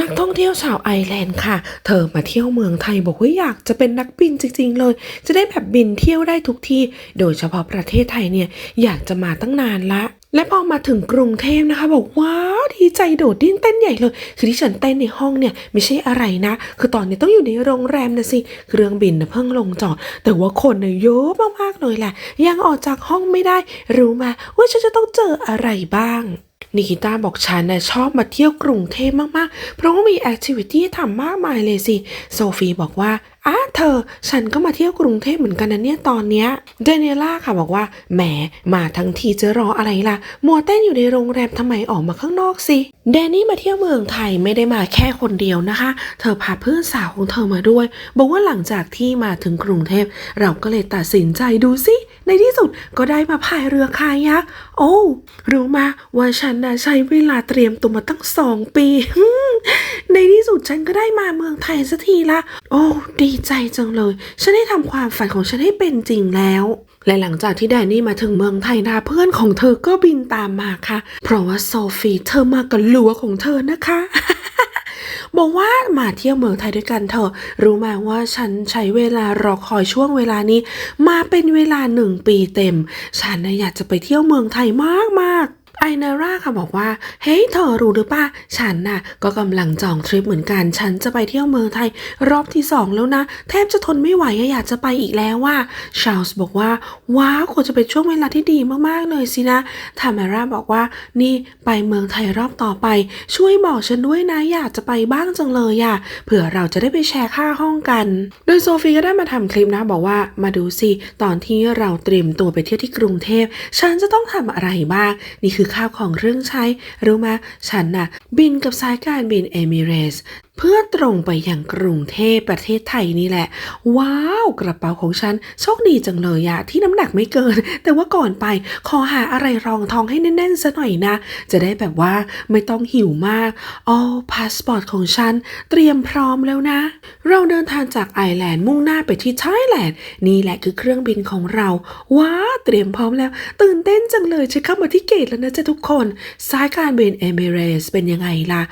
นักท่องเที่ยวชาวไอร์แลนด์ค่ะ เธอมาเที่ยวเมืองไทยบอกว่าอยากจะเป็นนักบินจริง ๆ เลย จะได้แบบบินเที่ยวได้ทุกที่ โดยเฉพาะประเทศไทยเนี่ยอยากจะมาตั้งนานละและพอมาถึงกรุงเทพนะคะ บอกว้าวดีใจโดดดิ้นเต้นใหญ่เลยคือที่ฉันเต้นในห้องเนี่ยไม่ใช่อะไรนะ คือตอนนี้ต้องอยู่ในโรงแรมนะสิเครื่องบินนะเพิ่งลงจอด แต่ว่าคนเนี่ยเยอะมากๆเลยแหละ ยังออกจากห้องไม่ได้ รู้ไหมว่าฉันจะต้องเจออะไรบ้าง นิกิต้าบอกฉันน่ะชอบมาเที่ยวกรุงเทพมากๆ เพราะว่ามีแอคทิวิตี้ทำมากมายเลยสิ โซฟีบอกว่าอ้าเธอ ฉันก็มาเที่ยวกรุงเทพเหมือนกันนะเนี่ยตอนเนี้ย เดเนล่าค่ะบอกว่า แหม มาทั้งทีจะรออะไรล่ะ มัวเต้นอยู่ในโรงแรมทำไมออกมาข้างนอกสิ แดนนี่มาเที่ยวเมืองไทยไม่ได้มาแค่คนเดียวนะคะ เธอพาเพื่อนสาวของเธอมาด้วย บอกว่าหลังจากที่มาถึงกรุงเทพ เราก็เลยตัดสินใจดูสิ ในที่สุดก็ได้มาพายเรือคายัก โอ้ รู้มาว่าฉันนะใช้เวลาเตรียมตัวมาตั้งสองปี ในที่สุดฉันก็ได้มาเมืองไทยสักทีละ โอ้ ดีใจจังเลย ฉันได้ทำความฝันของฉันให้เป็นจริงแล้วและหลังจากที่แดนนี่มาถึงเมืองไทยนะเพื่อนของเธอก็บินตามมาค่ะ เพราะว่าโซฟีเธอมากับลัวของเธอนะคะ บอกว่ามาเที่ยวเมืองไทยด้วยกันเถอะ รู้ไหมว่าฉันใช้เวลารอคอยช่วงเวลานี้ มาเป็นเวลาหนึ่งปีเต็ม ฉันนะอยากจะไปเที่ยวเมืองไทยมากๆ ไอนาร่าค่ะบอกว่า เฮ้ยเธอรู้หรือปะฉันน่ะ ก็กำลังจองทริปเหมือนกัน ฉันจะไปเที่ยวเมืองไทย รอบที่สองแล้วนะ แทบจะทนไม่ไหวอะอยากจะไปอีกแล้วว่าชาลส์บอกว่า ว้าวควรจะเป็นช่วงเวลาที่ดีมากๆเลยสินะทามาร่าบอกว่า นี่ไปเมืองไทยรอบต่อไป ช่วยบอกฉันด้วยนะอยากจะไปบ้างจังเลยอะเผื่อเราจะได้ไปแชร์ค่าห้องกัน โดยโซฟีก็ได้มาทำคลิปนะบอกว่ามาดูสิตอนที่เราเตรียมตัวไปเที่ยวที่กรุงเทพฉันจะต้องทำอะไรบ้างนี่คือข้าวของเครื่องใช้รู้มาฉันน่ะบินกับสายการบินเอมิเรส พื่อตรงไปยังกรุงเทพประเทศไทยนี่แหละ ว้าวกระเป๋าของฉันโชคดีจังเลยอะที่น้ำหนักไม่เกิน แต่ว่าก่อนไปขอหาอะไรรองท้องให้แน่นๆซะหน่อยนะ จะได้แบบว่าไม่ต้องหิวมากอ๋อพาสปอร์ตของฉันเตรียมพร้อมแล้วนะ เราเดินทางจากไอร์แลนด์มุ่งหน้าไปที่ไทยแลนด์นี่แหละคือเครื่องบินของเรา ว้าเตรียมพร้อมแล้ว ตื่นเต้นจังเลยฉันเข้ามาที่เกตแล้วนะจ๊ะทุกคนสายการบินเอมิเรสเป็นยังไงล่ะ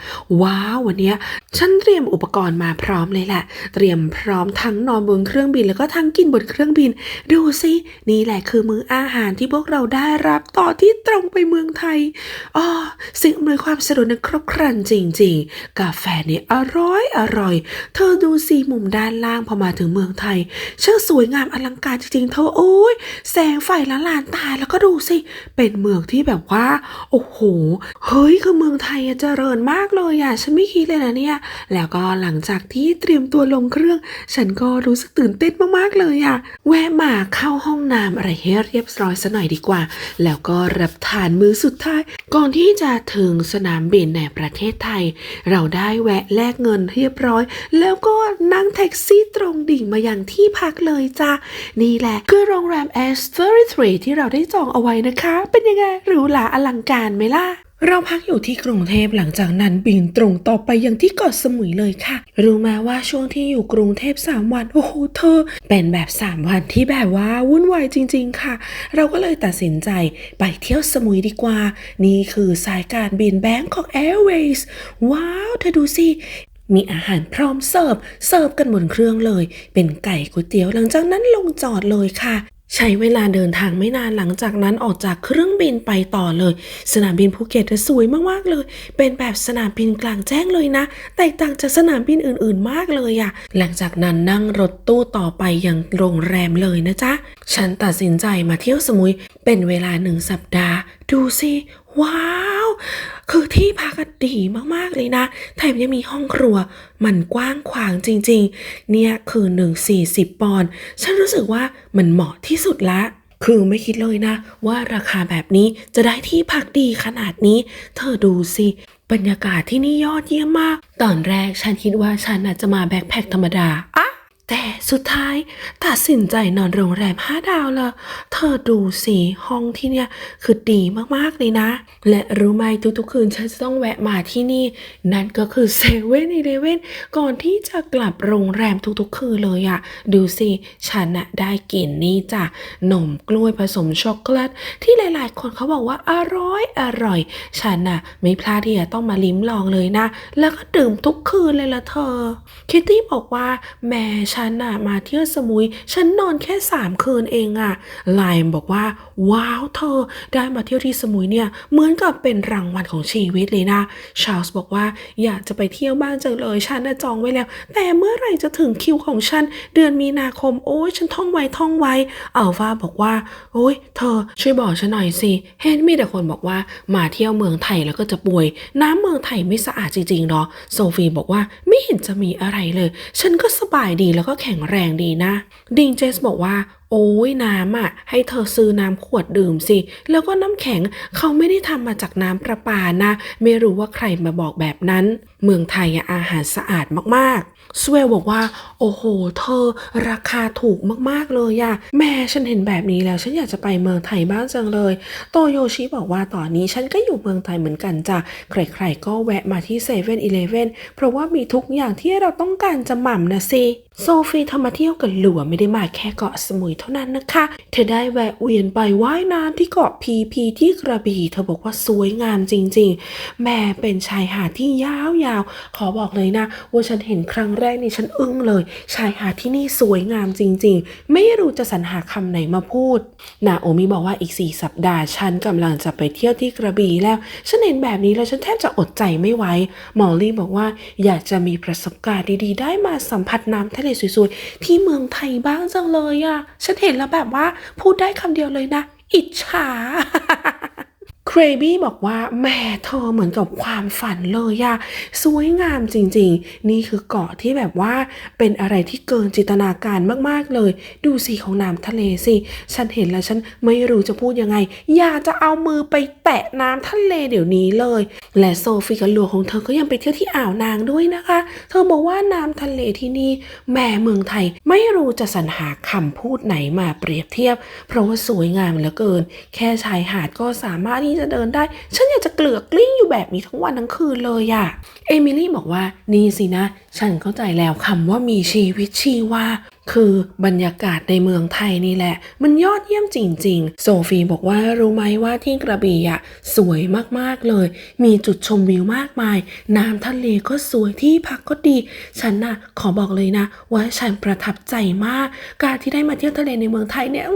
ว้าววันนี้ฉันเตรียมอุปกรณ์มาพร้อมเลยแหละ เตรียมพร้อมทั้งนอนบนเครื่องบิน แล้วก็ทั้งกินบนเครื่องบิน ดูสินี่แหละคือมื้ออาหารที่พวกเราได้รับต่อที่ตรงไปเมืองไทยอ๋อสิ่งอำนวยความสะดวกนั้นครบครันจริง ๆ กาแฟเนี่ยอร่อยอร่อย เธอดูสิมุมด้านล่างพอมาถึงเมืองไทยช่างสวยงามอลังการจริงๆ เธอโอ้ยแสงไฟละลานตาแล้วก็ดูสิเป็นเมืองที่แบบว่า โอ้โห เฮ้ยคือเมืองไทยเจริญมากเลยอะฉันไม่คิดเลยนะเนี่ยแล้วก็หลังจากที่เตรียมตัวลงเครื่อง ฉันก็รู้สึกตื่นเต้นมากๆเลยอะแวะมาเข้าห้องน้ำอะไรให้เรียบร้อยซะหน่อยดีกว่า แล้วก็รับทานมื้อสุดท้าย ก่อนที่จะถึงสนามบินในประเทศไทย เราได้แวะแลกเงินเรียบร้อย แล้วก็นั่งแท็กซี่ตรงดิ่งมายังที่พักเลยจ้านี่แหละคือโรงแรม S33 ที่เราได้จองเอาไว้นะคะ เป็นยังไงหรูหราอลังการไหมล่ะ เราพักอยู่ที่กรุงเทพหลังจากนั้นบินตรงต่อไปยังที่เกาะสมุยเลยค่ะ รู้มาว่าช่วงที่อยู่กรุงเทพ3วันโอ้โหเธอ เป็นแบบ 3 วันที่แบบว่าวุ่นวายจริง ๆ ค่ะ เราก็เลยตัดสินใจไปเที่ยวสมุยดีกว่า นี่คือสายการบิน Bangkok Airways ว้าวเธอดูสิมีอาหารพร้อมเสิร์ฟ เสิร์ฟกันบนเครื่องเลย เป็นไก่ก๋วยเตี๋ยวหลังจากนั้นลงจอดเลยค่ะ ใช้เวลาเดินทางไม่นานหลังจากนั้นออกจากเครื่องบินไปต่อเลย สนามบินภูเก็ตสวยมากๆเลย เป็นแบบสนามบินกลางแจ้งเลยนะ แตกต่างจากสนามบินอื่นๆมากเลยอะหลังจากนั้นนั่งรถตู้ต่อไปยังโรงแรมเลยนะจ๊ะ ฉันตัดสินใจมาเที่ยวสมุยเป็นเวลาหนึ่งสัปดาห์ ดูสิ ว้าว คือที่พักดีมากๆเลยนะแถมยังมีห้องครัว มันกว้างขวางจริงๆ เนี่ยคือหนึ่งสี่สิบปอนด์ฉันรู้สึกว่ามันเหมาะที่สุดละคือไม่คิดเลยนะว่าราคาแบบนี้จะได้ที่พักดีขนาดนี้ เธอดูสิ บรรยากาศที่นี่ยอดเยี่ยมมาก ตอนแรกฉันคิดว่าฉันอาจจะมาแบ็คแพคธรรมดาอะ แต่สุดท้ายตัดสินใจนอนโรงแรมห้าดาวละเธอดูสิห้องที่เนี่ยคือดีมากๆเลยนะ และรู้ไหมทุกๆคืนฉันจะต้องแวะมาที่นี่ นั่นก็คือเซเว่นอีเลเว่นก่อนที่จะกลับโรงแรมทุกๆ คืนเลยอะดูสิฉันอะได้กินนี่จ้ะนมกล้วยผสมช็อกโกแลตที่หลายๆ คนเขาบอกว่าอร่อยอร่อย ฉันอะไม่พลาดที่จะต้องมาลิ้มลองเลยนะ แล้วก็ดื่มทุกคืนเลยละเธอ คิตตี้บอกว่าแม่ฉันัน่ะมาเที่ยวสมุย ฉันนอนแค่สามคืนเองอะไลม์บอกว่า ว้าวเธอ ได้มาเที่ยวที่สมุยเนี่ย เหมือนกับเป็นรางวัลของชีวิตเลยนะชาร์ลส์บอกว่าอยากจะไปเที่ยวบ้างจังเลย ฉันน่ะจองไว้แล้ว แต่เมื่อไหร่จะถึงคิวของฉัน เดือนมีนาคม โอ้ยฉันท่องไว้ท่องไว้อัลฟาบอกว่า โอ้ยเธอ ช่วยบอกฉันหน่อยสิเห็นมีแต่คนบอกว่ามาเที่ยวเมืองไทยแล้วก็จะป่วย น้ำเมืองไทยไม่สะอาดจริงๆหรอโซฟีบอกว่าไม่เห็นจะมีอะไรเลย ฉันก็สบายดีแล้วก็ก็แข็งแรงดีนะ ดิงเจสบอกว่า โอ้ยน้ำอะ ให้เธอซื้อน้ำขวดดื่มสิ แล้วก็น้ำแข็งเขาไม่ได้ทำมาจากน้ำประปานะ ไม่รู้ว่าใครมาบอกแบบนั้น เมืองไทยอาหารสะอาดมากๆ สเวลบอกว่า โอ้โห เธอราคาถูกมากๆเลยอะแม่ฉันเห็นแบบนี้แล้ว ฉันอยากจะไปเมืองไทยบ้างจังเลย โตโยชิบอกว่าตอนนี้ฉันก็อยู่เมืองไทยเหมือนกันจ้ะใครๆก็แวะมาที่เซเว่นอีเลฟเว่นเพราะว่ามีทุกอย่างที่เราต้องการจะหม่ำนะสิโซฟีเธอมาเที่ยวกับหลัวไม่ได้มาแค่เกาะสมุยเท่านั้นนะคะ เธอได้แวะเวียนไปว่ายน้ำที่เกาะพีพีที่กระบี่เธอบอกว่าสวยงามจริง ๆ แม่เป็นชายหาดที่ยาวๆขอบอกเลยนะว่าฉันเห็นครั้งแรกนี่ฉันอึ้งเลย ชายหาดที่นี่สวยงามจริง ๆ ไม่รู้จะสรรหาคำไหนมาพูด นาโอมิบอกว่าอีก 4 สัปดาห์ ฉันกำลังจะไปเที่ยวที่กระบี่แล้ว ฉันเห็นแบบนี้แล้วฉันแทบจะอดใจไม่ไหวมอลลี่บอกว่าอยากจะมีประสบการณ์ดีๆ ได้มาสัมผัสน้ำทะเลสวยๆ ที่เมืองไทยบ้างจังเลยอะฉันเห็นแล้วแบบว่าพูดได้คำเดียวเลยนะ อิจฉา เครบี้บอกว่าแหม่เธอเหมือนกับความฝันเลยอะสวยงามจริง ๆ นี่คือเกาะที่แบบว่าเป็นอะไรที่เกินจินตนาการมากๆเลย ดูสีของน้ำทะเลสิ ฉันเห็นแล้วฉันไม่รู้จะพูดยังไง อยากจะเอามือไปแตะน้ำทะเลเดี๋ยวนี้เลย และโซฟีกับหลัวของเธอก็ยังไปเที่ยวที่อ่าวนางด้วยนะคะ เธอบอกว่าน้ำทะเลที่นี่แหม่เมืองไทยไม่รู้จะสรรหาคำพูดไหนมาเปรียบเทียบ เพราะว่าสวยงามเหลือเกิน แค่ชายหาดก็สามารถที่จะเดินได้ ฉันอยากจะเกลือกกลิ้งอยู่แบบนี้ทั้งวันทั้งคืนเลยอะเอมิลี่บอกว่านี่สินะ ฉันเข้าใจแล้วคำว่ามีชีวิตชีวาคือบรรยากาศในเมืองไทยนี่แหละ มันยอดเยี่ยมจริง ๆ โซฟีบอกว่ารู้ไหมว่าที่กระบี่อะสวยมากๆเลย มีจุดชมวิวมากมาย น้ำทะเลก็สวยที่พักก็ดี ฉันน่ะขอบอกเลยนะ ว่าฉันประทับใจมาก การที่ได้มาเที่ยวทะเลในเมืองไทยเนี่ย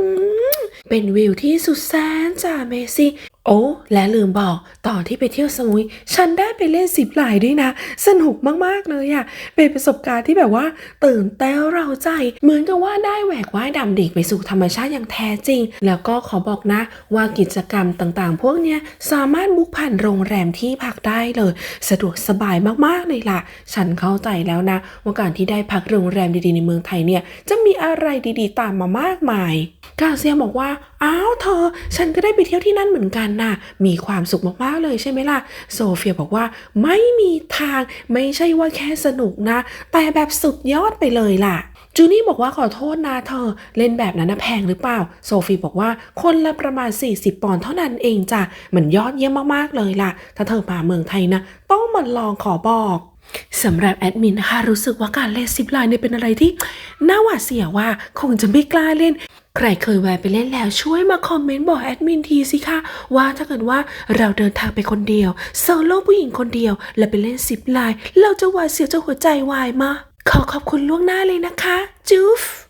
เป็นวิวที่สุดแสนจะ Amazing โอ้ และลืมบอกตอนที่ไปเที่ยวสมุย ฉันได้ไปเล่นสิบหลายด้วยนะ สนุกมาก ๆ เลยอะเป็นประสบการณ์ที่แบบว่า ตื่นเต้นเราใจ เหมือนกับว่าได้แหวกว่ายดำดิ่งไปสู่ธรรมชาติอย่างแท้จริง แล้วก็ขอบอกนะว่ากิจกรรมต่างๆ พวกเนี้ยสามารถบุกผ่านโรงแรมที่พักได้เลย สะดวกสบายมากๆเลยล่ะ ฉันเข้าใจแล้วนะว่าการที่ได้พักโรงแรมดีๆในเมืองไทยเนี่ยจะมีอะไรดีๆ ตามมามากมายกาเซียบอกว่าอ้าวเธอ ฉันก็ได้ไปเที่ยวที่นั่นเหมือนกันน่ะมีความสุขมากๆเลยใช่ไหมล่ะ โซเฟียบอกว่าไม่มีทางไม่ใช่ว่าแค่สนุกนะ แต่แบบสุดยอดไปเลยล่ะจูนี่บอกว่าขอโทษนะเธอ เล่นแบบนั้นนะแพงหรือเปล่า โซฟีบอกว่าคนละประมาณ 40 ปอนด์เท่านั้นเองจ้ะมันยอดเยี่ยมมากๆเลยล่ะ ถ้าเธอมาเมืองไทยนะ ต้องมาลองขอบอกสำหรับแอดมินนะคะรู้สึกว่าการเล่นซิปไลน์เนี่ยเป็นอะไรที่น่าหวาดเสียวว่าคงจะไม่กล้าเล่น ใครเคยแวะไปเล่นแล้วช่วยมาคอมเมนต์บอกแอดมินทีสิคะว่าถ้าเกิดว่าเราเดินทางไปคนเดียวโซโล่ผู้หญิงคนเดียว แล้วไปเล่นซิปไลน์เราจะหวาดเสียวจะหัวใจวายมาขอขอบคุณล่วงหน้าเลยนะคะจูฟ